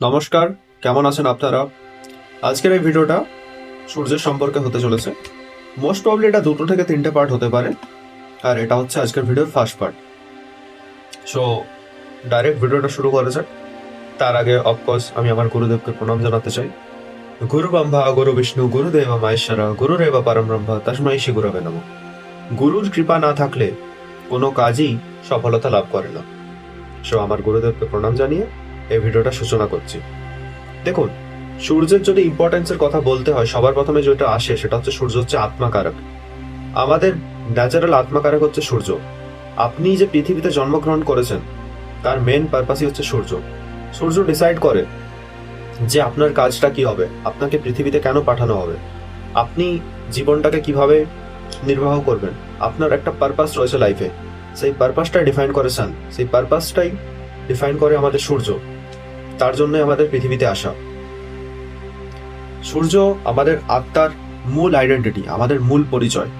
নমস্কার, কেমন আছেন আপনারা? আজকের এই ভিডিওটা সূর্যের সম্পর্কে হতে চলেছে। মোস্ট প্রবলি এটা দুটো থেকে তিনটে পার্ট হতে পারে, আর এটা হচ্ছে আজকের ভিডিওর ফার্স্ট পার্ট সো ডাইরেক্ট ভিডিওটা শুরু করা যাক। তার আগে অফকোর্স আমি আমার গুরুদেবকে প্রণাম জানাতে চাই। গুরু ব্রহ্মা, গুরু বিষ্ণু গুরুদেব মাহেশ্বর গুরুরেব পরম ব্রহ্ম তস্মৈ শ্রী গুরবে নম। গুরুর কৃপা না থাকলে কোনো কাজই সফলতা লাভ করে না। সো আমার গুরুদেবকে প্রণাম জানিয়ে এই ভিডিওটা সূচনা করছি। দেখুন, সূর্যের যদি ইম্পর্টেন্সের কথা বলতে হয়, সবার প্রথমে যেটা আসে সেটা হচ্ছে সূর্য হচ্ছে আত্মাকারক। আমাদের ন্যাচারাল আত্মাকারক হচ্ছে সূর্য। আপনি যে পৃথিবীতে জন্মগ্রহণ করেছেন, তার মেন পারপাসই হচ্ছে সূর্য। সূর্য ডিসাইড করে যে আপনার কাজটা কি হবে, আপনাকে পৃথিবীতে কেন পাঠানো হবে। আপনি জীবনটাকে কীভাবে নির্বাহ করবেন, আপনার একটা পারপাস রয়েছে লাইফে সেই পারপাসটাই ডিফাইন করে সান সেই পারপাসটাই ডিফাইন করে আমাদের সূর্য। তার জন্য আমাদের পৃথিবীতে আসা। সূর্য আমাদের আত্মার মূল আইডেন্টিটি আমাদের মূল পরিচয়।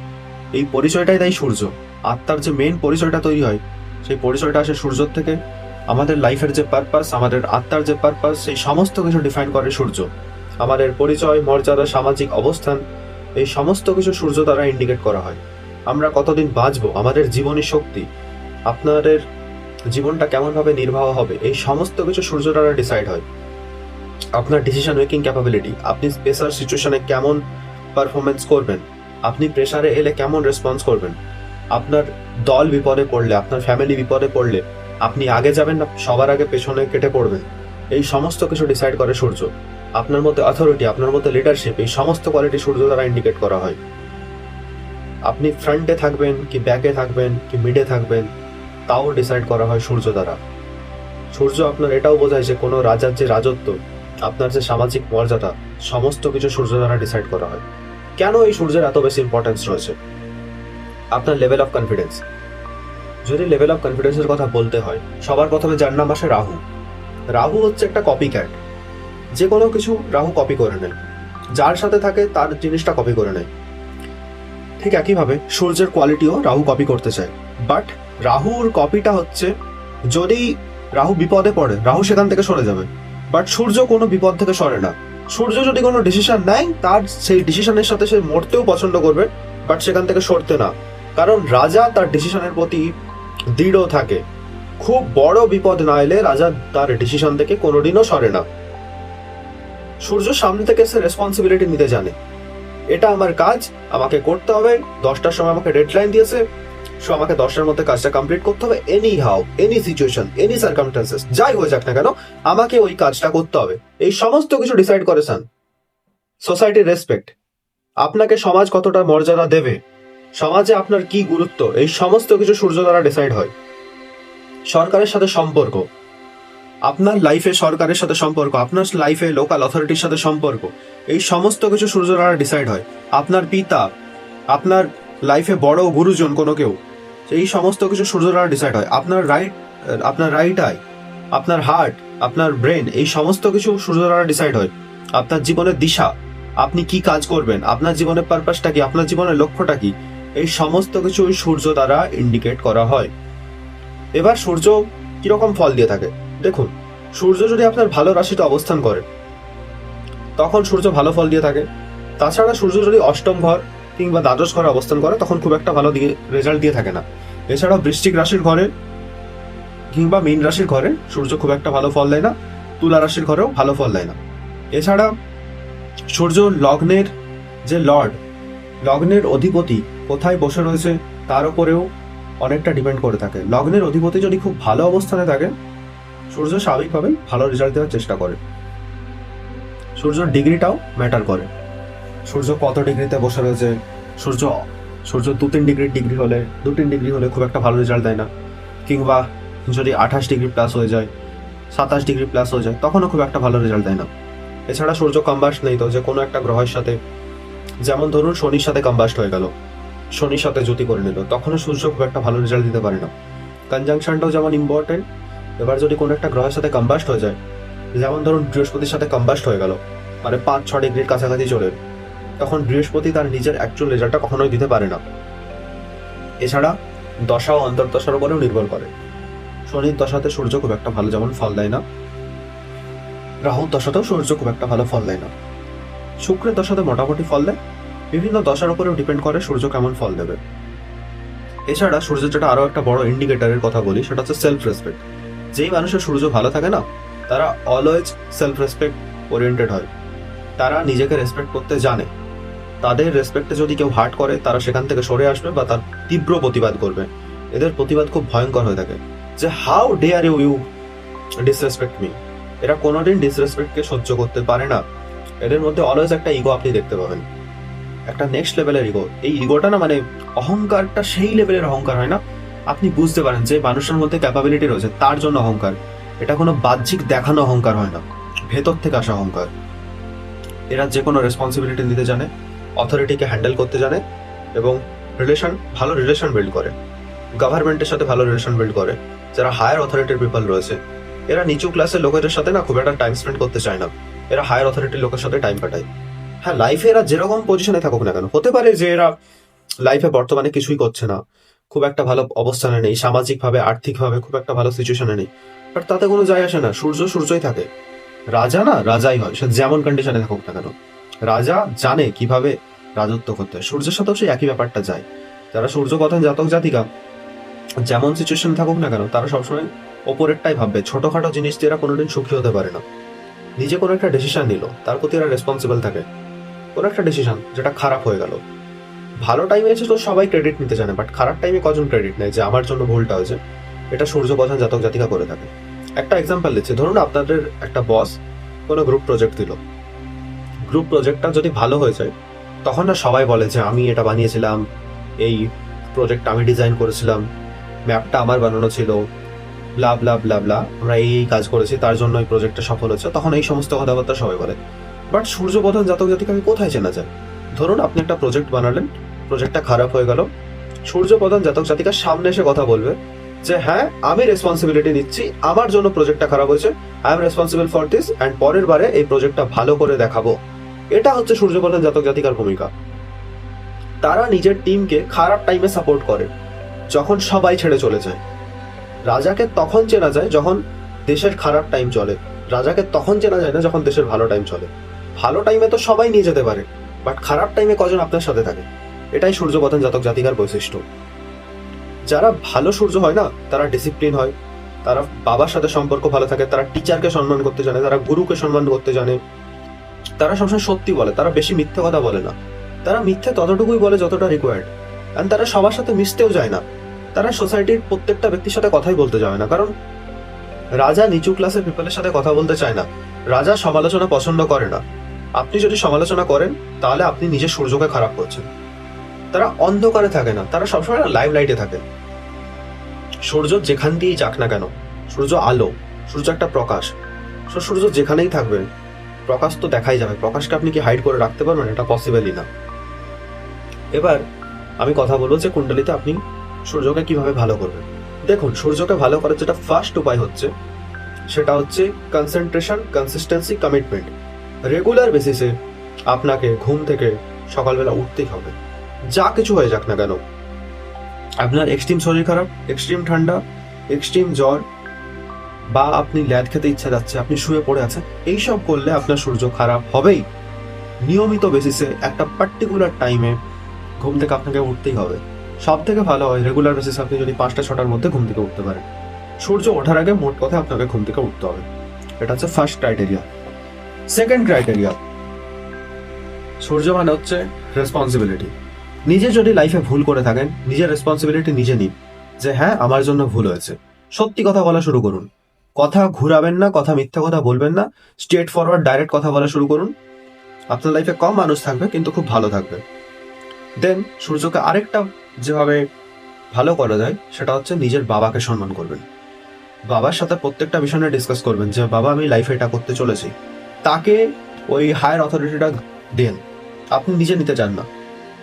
এই পরিচয়টাই তাই সূর্য। আত্মার যে মেন পরিচয়টা তৈরি হয়, সেই পরিচয়টা আসে সূর্যর থেকে। আমাদের লাইফের যে পারপাস আমাদের আত্মার যে পারপাস সেই সমস্ত কিছু ডিফাইন করে সূর্য। আমাদের পরিচয়, মর্যাদা, সামাজিক অবস্থান, এই সমস্ত কিছু সূর্য দ্বারা ইন্ডিকেট করা হয়। আমরা কতদিন বাঁচবো? আমাদের জীবনী শক্তি, আপনাদের জীবনটা কেমনভাবে নির্বাহ হবে, এই সমস্ত কিছু সূর্য দ্বারা ডিসাইড হয়। আপনার ডিসিশন মেকিং ক্যাপাবিলিটি আপনি প্রেসার সিচুয়েশনে কেমন পারফরমেন্স করবেন, আপনি প্রেসারে এলে কেমন রেসপন্স করবেন, আপনার দল বিপদে পড়লে, আপনার ফ্যামিলি বিপদে পড়লে, আপনি আগে যাবেন না, সবার আগে পেছনে কেটে পড়বেন, এই সমস্ত কিছু ডিসাইড করে সূর্য। আপনার মধ্যে অথরিটি আপনার মধ্যে লিডারশিপ এই সমস্ত কোয়ালিটি সূর্য দ্বারা ইন্ডিকেট করা হয়। আপনি ফ্রন্টে থাকবেন কি ব্যাকে থাকবেন কি মিডে থাকবেন তাও ডিসাইড করা হয় সূর্য দ্বারা। সূর্য আপনার এটাও বোঝায় যে কোনো রাজার যে রাজত্ব, আপনার যে সামাজিক মর্যাদা, সমস্ত কিছু সূর্য দ্বারা ডিসাইড করা হয়। কেন এই সূর্যের এত বেশি ইম্পর্টেন্স রয়েছে? আপনার লেভেল অফ কনফিডেন্স যদি লেভেল অফ কনফিডেন্সের কথা বলতে হয়, সবার প্রথমে যার নাম আসে রাহু। রাহু হচ্ছে একটা কপি ক্যাট যে কোনো কিছু রাহু কপি করে নেয়। যার সাথে থাকে, তার জিনিসটা কপি করে নেয়। ঠিক একইভাবে সূর্যের কোয়ালিটিও রাহু কপি করতে চায়। বাট রাহুর কপিটা হচ্ছে, যদি রাহু বিপদে পড়ে, রাহু সেখান থেকে সরে যাবে। বাট সূর্য কোনো বিপদ থেকে সরে না। সূর্য যদি কোনো ডিসিশন নেয়, তার সেই ডিসিশনের সাথে সে মরতেও পছন্দ করবে বাট সেখান থেকে সরতে না। কারণ রাজা তার ডিসিশনের প্রতি দৃঢ় থাকে। খুব বড় বিপদ না এলে রাজা তার ডিসিশন থেকে কোনোদিনও সরে না। সূর্য সামনে থেকে সে রেসপন্সিবিলিটি নিতে জানে। এটা আমার কাজ, আমাকে করতে হবে, দশটার সময় আমাকে ডেডলাইন দিয়েছে সো আমাকে দশটার মধ্যে কাজটা কমপ্লিট করতে হবে anyhow any situation any circumstances যাই হয়ে যাক না কেন, আমাকে ওই কাজটা করতে হবে। এই সমস্ত কিছু ডিসাইড করে সান সোসাইটির রেসপেক্ট আপনাকে সমাজ কতটা মর্যাদা দেবে? সমাজে আপনার কি গুরুত্ব? এই সমস্ত কিছু সূর্য দ্বারা ডিসাইড হয়। সরকারের সাথে সম্পর্ক। আপনার লাইফে সরকারের সাথে সম্পর্ক, আপনার লাইফে লোকাল অথরিটির সাথে সম্পর্ক। এই সমস্ত কিছু সূর্য দ্বারা ডিসাইড হয়। আপনার পিতা, আপনার লাইফে বড় গুরুজন কোনো কেউ, এই সমস্ত কিছু সূর্য দ্বারা ডিসাইড হয়। আপনার রাইট আপনার রাইট আই আপনার হার্ট আপনার ব্রেন এই সমস্ত কিছু সূর্য দ্বারা ডিসাইড হয়। আপনার জীবনের দিশা, আপনি কি কাজ করবেন, আপনার জীবনের পারপাসটা কি, আপনার জীবনের লক্ষ্যটা কি, এই সমস্ত কিছু সূর্য দ্বারা ইন্ডিকেট করা হয়। এবার সূর্য কীরকম ফল দিয়ে থাকে? দেখুন, সূর্য যদি আপনার ভালো রাশিতে অবস্থান করে, তখন সূর্য ভালো ফল দিয়ে থাকে। তাছাড়া সূর্য যদি অষ্টম ঘর কিংবা দ্বাদশ ঘরে অবস্থান করে, তখন খুব একটা ভালো দিয়ে রেজাল্ট দিয়ে থাকে না। এছাড়াও বৃষ্টিক রাশির ঘরে কিংবা মীন রাশির ঘরে সূর্য খুব একটা ভালো ফল দেয় না, তুলা রাশির ঘরেও ভালো ফল দেয় না। এছাড়া সূর্য লগ্নের যে লর্ড, লগ্নের অধিপতি কোথায় বসে রয়েছে তার উপরেও অনেকটা ডিপেন্ড করে থাকে। লগ্নের অধিপতি যদি খুব ভালো অবস্থানে থাকে সূর্য স্বাভাবিকভাবেই ভালো রেজাল্ট দেওয়ার চেষ্টা করে। সূর্যর ডিগ্রিটাও ম্যাটার করে। সূর্য কত ডিগ্রিতে বসে রয়েছে? সূর্য সূর্য দু তিন ডিগ্রি ডিগ্রি হলে, দু তিন ডিগ্রি হলে খুব একটা ভালো রেজাল্ট দেয় না। কিংবা যদি আঠাশ ডিগ্রি প্লাস হয়ে যায়, সাতাশ ডিগ্রি প্লাস হয়ে যায়, তখনও খুব একটা ভালো রেজাল্ট দেয় না। এছাড়া সূর্য কম্বাস্ট নেই তো, যে কোনো একটা গ্রহের সাথে। যেমন ধরুন শনির সাথে কম্বাস্ট হয়ে গেল। শনির সাথে জ্যোতি করে নিল, তখনও সূর্য খুব একটা ভালো রেজাল্ট দিতে পারে না। কনজাংশনটাও যেমন ইম্পর্টেন্ট এবার যদি কোনো একটা গ্রহের সাথে কম্বাস্ট হয়ে যায়, যেমন ধরুন বৃহস্পতির সাথে কম্বাস্ট হয়ে গেল মানে পাঁচ ছ ডিগ্রির কাছাকাছি চলে তখন বৃহস্পতি তার নিজের অ্যাকচুয়াল রেজাল্টটা কখনোই দিতে পারে না। এছাড়া দশা ও অন্তর্দশার উপরেও নির্ভর করে। শনির দশাতে সূর্য খুব একটা ভালো যেমন ফল দেয় না। রাহুর দশাতেও সূর্য খুব একটা ভালো ফল দেয় না। শুক্রের দশাতে মোটামুটি ফল দেয়। বিভিন্ন দশার উপরেও ডিপেন্ড করে সূর্য কেমন ফল দেবে। এছাড়া সূর্য যেটা আরও একটা বড় ইন্ডিকেটারের কথা বলি, সেটা হচ্ছে সেলফ রেসপেক্ট যেই মানুষের সূর্য ভালো থাকে না, তারা অলওয়েজ সেলফ রেসপেক্ট ওরিয়েন্টেড হয়। তারা নিজেকে রেসপেক্ট করতে জানে। তাদের রেসপেক্টে যদি কেউ হার্ট করে, তারা সেখান থেকে সরে আসবে বা তার তীব্র প্রতিবাদ করবে। এদের প্রতিবাদ খুব ভয়ঙ্কর হয়ে থাকে। যে how dare you you disrespect me এরা কোনোদিন ডিসরেসপেক্টকে সহ্য করতে পারে না। এদের মধ্যে অলওয়েজ একটা ইগো আপনি দেখতে পাবেন। একটা নেক্সট লেভেলের ইগো এই ইগোটা না মানে অহংকারটা সেই লেভেলের অহংকার হয় না। আপনি বুঝতে পারেন যে মানুষের মধ্যে ক্যাপাবিলিটি রয়েছে, তার জন্য অহংকার। এটা কোনো বাহ্যিক দেখানো অহংকার হয় না। ভেতর থেকে আসা অহংকার। এরা যে কোনো রেসপন্সিবিলিটি নিতে জানে। অথরিটিকে হ্যান্ডেল করতে জানে এবং রিলেশন ভালো রিলেশন বিল্ড করে। গভর্নমেন্টের সাথে ভালো রিলেশন বিল্ড করে। যারা হায়ার অথরিটির পিপল রয়েছে, এরা নিচু ক্লাসের লোকেদের সাথে না খুব একটা টাইম স্পেন্ড করতে চায় না। এরা হায়ার অথরিটির লোকের সাথে টাইম কাটায়। হ্যাঁ লাইফে এরা যেরকম পজিশনে থাকুক না কেন, হতে পারে যে এরা লাইফে বর্তমানে কিছুই করছে না, খুব একটা ভালো অবস্থানে নেই, সামাজিকভাবে, আর্থিকভাবে খুব একটা ভালো সিচুয়েশনে নেই। বাট তাতে কোনো যায় আসে না, সূর্য সূর্যই থাকে। রাজা না, রাজাই হয়, সে যেমন কন্ডিশনে থাকুক না কেন। রাজা জানে কীভাবে রাজত্ব করতে সূর্যের সাথেও সেই একই ব্যাপারটা যায়। যারা সূর্য কথন জাতক জাতিকা, যেমন সিচুয়েশন থাকুক না কেন, তারা সবসময় ওপরেরটাই ভাববে। ছোটখাটো জিনিস দিয়ে এরা কোনোদিন সুখী হতে পারে না। নিজে কোনো একটা ডিসিশন নিল, তার প্রতি এরা রেসপন্সিবল থাকে। কোনো একটা ডিসিশন যেটা খারাপ হয়ে গেল। ভালো টাইমে এসে তো সবাই ক্রেডিট নিতে জানে বাট খারাপ টাইমে কজন ক্রেডিট নেয় যে আমার জন্য ভুলটা হয়েছে? এটা সূর্য কথন জাতক জাতিকা করে থাকে। একটা এক্সাম্পল দিচ্ছি। ধরুন আপনাদের একটা বস কোনো গ্রুপ প্রজেক্ট দিল। গ্রুপ প্রজেক্টটা যদি ভালো হয়ে যায় তখন না সবাই বলে যে আমি এটা বানিয়েছিলাম, এই প্রজেক্ট আমি ডিজাইন করেছিলাম ম্যাপটা আমার বানানো ছিল ব্লা ব্লা ব্লা ব্লা আমরা এই এই কাজ করেছি, তার জন্য এই প্রজেক্টটা সফল হচ্ছে তখন এই সমস্ত কথাবার্তা সবাই বলে। বাট সূর্যবর্ধন জাতক জাতিকাকে কোথায় চেনা যায়? ধরুন আপনি একটা প্রজেক্ট বানালেন প্রজেক্টটা খারাপ হয়ে গেল সূর্যপ্রধান জাতক জাতিকার সামনে এসে কথা বলবে যে হ্যাঁ আমি রেসপন্সিবিলিটি নিচ্ছি, আমার জন্য প্রজেক্টটা খারাপ হয়েছে I am responsible for this and পরের বারে এই প্রজেক্টটা ভালো করে দেখাবো। এটা হচ্ছে সূর্যপ্রধান জাতক জাতিকার ভূমিকা। তারা নিজের টিমকে খারাপ টাইমে সাপোর্ট করে, যখন সবাই ছেড়ে চলে যায়। রাজাকে তখন চেনা যায় যখন দেশের খারাপ টাইম চলে। রাজাকে তখন চেনা যায় না যখন দেশের ভালো টাইম চলে। ভালো টাইমে তো সবাই নিয়ে যেতে পারে বাট খারাপ টাইমে কজন আপনার সাথে থাকে? এটাই সূর্যপতন জাতক জাতিকার বৈশিষ্ট্য। যারা ভালো সূর্য হয় না, তারা ডিসিপ্লিন হয়, তারা বাবার সাথে সম্পর্ক ভালো থাকে, তারা টিচারকে সম্মান করতে জানে, তারা গুরুকে সম্মান করতে জানে। তারা সবসময় সত্যি বলে, তারা বেশি মিথ্যে কথা বলে না। তারা মিথ্যে ততটুকুই বলে যতটা রিকোয়ার্ড অ্যান্ড তারা সবার সাথে মিশতেও যায় না। তারা সোসাইটির প্রত্যেকটা ব্যক্তির সাথে কথাই বলতে যায় না। কারণ রাজা নিচু ক্লাসের পিপলের সাথে কথা বলতে চায় না। রাজা সমালোচনা পছন্দ করে না। আপনি যদি সমালোচনা করেন, তাহলে আপনি নিজের সূর্যকে খারাপ করছেন। তারা অন্ধকারে থাকে না। তারা সবসময় লাইভ লাইটে থাকে। সূর্য যেখান দিয়েই যাক না কেন, সূর্য আলো, সূর্য একটা প্রকাশ। সূর্য যেখানেই থাকবে প্রকাশ তো দেখাই যাবে। প্রকাশকে আপনি কি হাইড করে রাখতে পারবেন? এটা পসিবলই না। এবার আমি কথা বলব যে কুণ্ডলিতে আপনি সূর্যকে কীভাবে ভালো করবেন। দেখুন, সূর্যকে ভালো করার যেটা ফার্স্ট উপায় হচ্ছে, সেটা হচ্ছে কনসেন্ট্রেশন কনসিস্টেন্সি কমিটমেন্ট রেগুলার বেসিসে আপনাকে ঘুম থেকে সকালবেলা উঠতেই হবে। যা কিছু হয়ে যাক না কেন। আপনার এক্সট্রিম শরীর খারাপ এক্সট্রিম ঠান্ডা এক্সট্রিম জ্বর বা আপনি ল্যাদ খেতে ইচ্ছা যাচ্ছে, আপনি শুয়ে পড়ে আছেন, এইসব করলে আপনার সূর্য খারাপ হবেই। নিয়মিত বেসিসে একটা পার্টিকুলার টাইমে ঘুম থেকে আপনাকে উঠতেই হবে। সব থেকে ভালো হয় রেগুলার বেসিসে আপনি যদি পাঁচটা, ছটার মধ্যে ঘুম থেকে উঠতে পারেন। সূর্য ওঠার আগে মোট কথা আপনাকে ঘুম থেকে উঠতে হবে। এটা হচ্ছে ফার্স্ট ক্রাইটেরিয়া সেকেন্ড ক্রাইটেরিয়া সূর্য মানে হচ্ছে রেসপন্সিবিলিটি নিজে যদি লাইফে ভুল করে থাকেন, নিজের রেসপন্সিবিলিটি নিজে নিন। যে হ্যাঁ আমার জন্য ভুল হয়েছে। সত্যি কথা বলা শুরু করুন। কথা ঘুরাবেন না, কথা মিথ্যা কথা বলবেন না স্ট্রেট ফরওয়ার্ড ডাইরেক্ট কথা বলা শুরু করুন। আপনার লাইফে কম মানুষ থাকবে, কিন্তু খুব ভালো থাকবে। দেন সূর্যকে আরেকটা যেভাবে ভালো করা যায়, সেটা হচ্ছে নিজের বাবাকে সম্মান করবেন। বাবার সাথে প্রত্যেকটা বিষয় নিয়ে ডিসকাস করবেন যে, বাবা, আমি লাইফে এটা করতে চলেছি। তাকে ওই হায়ার অথরিটিটা দেন। আপনি নিজে নিতে চান না।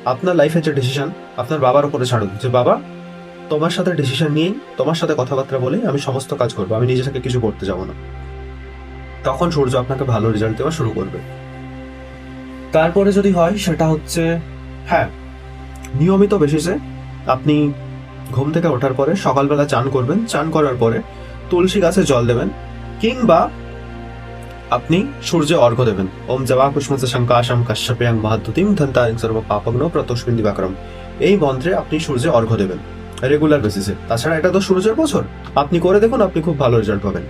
আপনার লাইফের যে ডিসিশন আপনার বাবার উপরে ছাড়ুন যে, বাবা তোমার সাথে ডিসিশন নিয়েই তোমার সাথে কথাবার্তা বলে আমি সমস্ত কাজ করব। আমি নিজে থেকে কিছু করতে যাব না। তখন সূর্য আপনাকে ভালো রেজাল্ট দেওয়া শুরু করবে। তারপরে যদি হয়, সেটা হচ্ছে হ্যাঁ নিয়মিত বেসিসে আপনি ঘুম থেকে ওঠার পরে সকালবেলা চান করবেন। চান করার পরে তুলসী গাছে জল দেবেন, কিংবা আপনি সূর্যে অর্ঘ্য দেবেন। ওম জবা কুষ্মসে শঙ্কাশম কাশ্যপেয়াং মহাদ্যুতিম ধন্তারিং সর্ব পাপগ্ন প্রতস্মিন দিবাকরম এই মন্ত্রে আপনি সূর্যে অর্ঘ্য দেবেন। রেগুলার বেসিসে তাছাড়া এটা তো সূর্যের বছর। আপনি করে দেখুন, আপনি খুব ভালো রেজাল্ট পাবেন।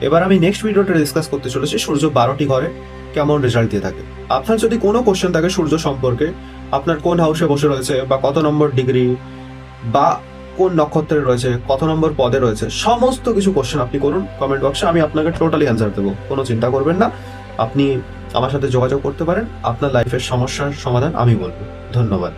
এবার আমি নেক্সট ভিডিওটা ডিসকাস করতে চলেছি সূর্য বারোটি ঘরে কেমন রেজাল্ট দিয়ে থাকে। আপনার যদি কোনো কোশ্চেন থাকে সূর্য সম্পর্কে, আপনার কোন হাউসে বসে রয়েছে বা কত নম্বর ডিগ্রি বা কোন নক্ষত্রে রয়েছে, কত নম্বর পদে রয়েছে, সমস্ত কিছু কোশ্চেন আপনি করুন কমেন্ট বক্সে আমি আপনাকে টোটালি অ্যান্সার দেবো। কোনো চিন্তা করবেন না। আপনি আমার সাথে যোগাযোগ করতে পারেন। আপনার লাইফের সমস্যার সমাধান আমি বলব। ধন্যবাদ।